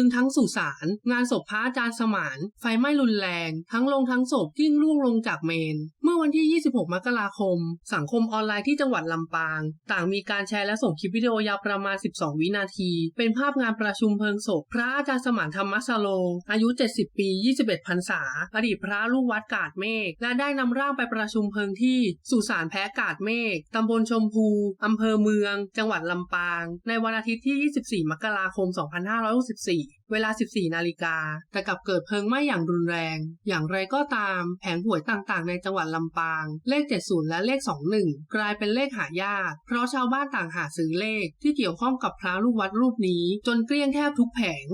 ลึงทั้งสุสาน งานศพพระอาจารย์สมาน ไฟไหม้รุนแรง ทั้งลงทั้งศพกิ้งล่วงลงจากเมน เมื่อวันที่ 26 มกราคม สังคมออนไลน์ที่จังหวัดลำปาง ต่างมีการแชร์และส่งคลิปวิดีโอยาวประมาณ 12 วินาที เป็นภาพงานประชุมเพลิงศพ พระอาจารย์สมานธรรมสโล อายุ 70 ปี 21 พรรษา อดีตพระลูกวัดกาดเมฆ และได้นำร่างไปประชุมเพลิงที่สุสานแพ้กาดเมฆตำบลชมพูอำเภอเมือง จังหวัดลำปาง ในวันอาทิตย์ที่ 24 มกราคม 2564เวลา 14 นาฬิกา แต่กลับเกิดเพลิงไหม้อย่างรุนแรง อย่างไรก็ตาม แผงหวยต่างๆ ในจังหวัดลำปาง เลข 70 และเลข 21 กลายเป็นเลขหายาก เพราะชาวบ้านต่างหาซื้อเลขที่เกี่ยวข้องกับพระลูกวัดรูปนี้ จนเกลี้ยงแทบทุกแผง